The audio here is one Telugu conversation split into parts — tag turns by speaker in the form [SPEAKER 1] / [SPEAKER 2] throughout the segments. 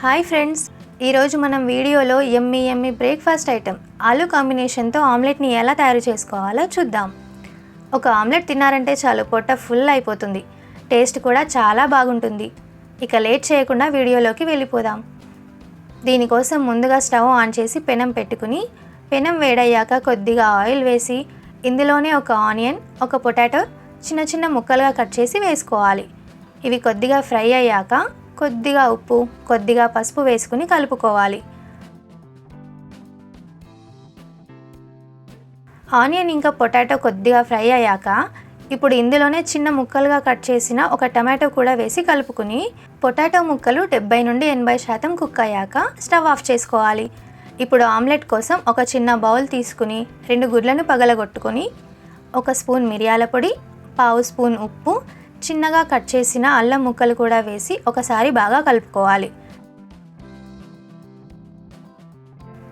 [SPEAKER 1] Hi friends. ఈరోజు మనం వీడియోలో ఎమ్మి ఎమ్మి బ్రేక్ఫాస్ట్ ఐటెం ఆలు కాంబినేషన్తో ఆమ్లెట్ని ఎలా తయారు చేసుకోవాలో చూద్దాం. ఒక ఆమ్లెట్ తిన్నారంటే చాలు పొట్ట ఫుల్ అయిపోతుంది. టేస్ట్ కూడా చాలా బాగుంటుంది. ఇక లేట్ చేయకుండా వీడియోలోకి వెళ్ళిపోదాం. దీనికోసం ముందుగా స్టవ్ ఆన్ చేసి పెనం పెట్టుకుని పెనం వేడయ్యాక కొద్దిగా ఆయిల్ వేసి ఇందులోనే ఒక ఆనియన్ ఒక పొటాటో చిన్న చిన్న ముక్కలుగా కట్ చేసి వేసుకోవాలి. ఇవి కొద్దిగా ఫ్రై అయ్యాక కొద్దిగా ఉప్పు కొద్దిగా పసుపు వేసుకుని కలుపుకోవాలి. ఆనియన్ ఇంకా పొటాటో కొద్దిగా ఫ్రై అయ్యాక ఇప్పుడు ఇందులోనే చిన్న ముక్కలుగా కట్ చేసిన ఒక టమాటో కూడా వేసి కలుపుకుని పొటాటో ముక్కలు డెబ్బై నుండి ఎనభై శాతం కుక్ అయ్యాక స్టవ్ ఆఫ్ చేసుకోవాలి. ఇప్పుడు ఆమ్లెట్ కోసం ఒక చిన్న బౌల్ తీసుకుని రెండు గుడ్లను పగలగొట్టుకొని ఒక స్పూన్ మిరియాల పొడి పావు స్పూన్ ఉప్పు చిన్నగా కట్ చేసిన అల్లం ముక్కలు కూడా వేసి ఒకసారి బాగా కలుపుకోవాలి.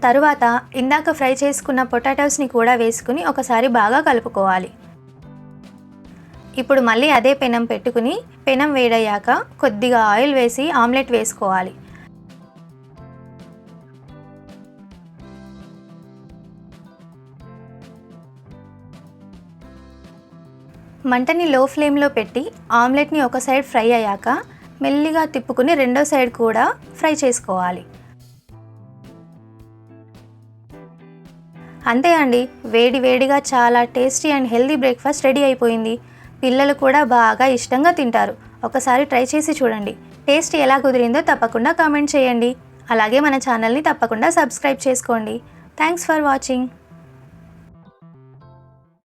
[SPEAKER 1] తరువాత ఇందాక ఫ్రై చేసుకున్న పొటాటోస్ని కూడా వేసుకుని ఒకసారి బాగా కలుపుకోవాలి. ఇప్పుడు మళ్ళీ అదే పెనం పెట్టుకుని పెనం వేడయ్యాక కొద్దిగా ఆయిల్ వేసి ఆమ్లెట్ వేసుకోవాలి. మంటని లో ఫ్లేమ్లో పెట్టి ఆమ్లెట్ని ఒక సైడ్ ఫ్రై అయ్యాక మెల్లిగా తిప్పుకుని రెండో సైడ్ కూడా ఫ్రై చేసుకోవాలి. అంతే అండి వేడి వేడిగా చాలా tasty and healthy breakfast ready అయిపోయింది. పిల్లలు కూడా బాగా ఇష్టంగా తింటారు. ఒకసారి ట్రై చేసి చూడండి. టేస్ట్ ఎలా కుదిరిందో తప్పకుండా కామెంట్ చేయండి. అలాగే మన ఛానల్ని తప్పకుండా సబ్స్క్రైబ్ చేసుకోండి. Thanks for watching.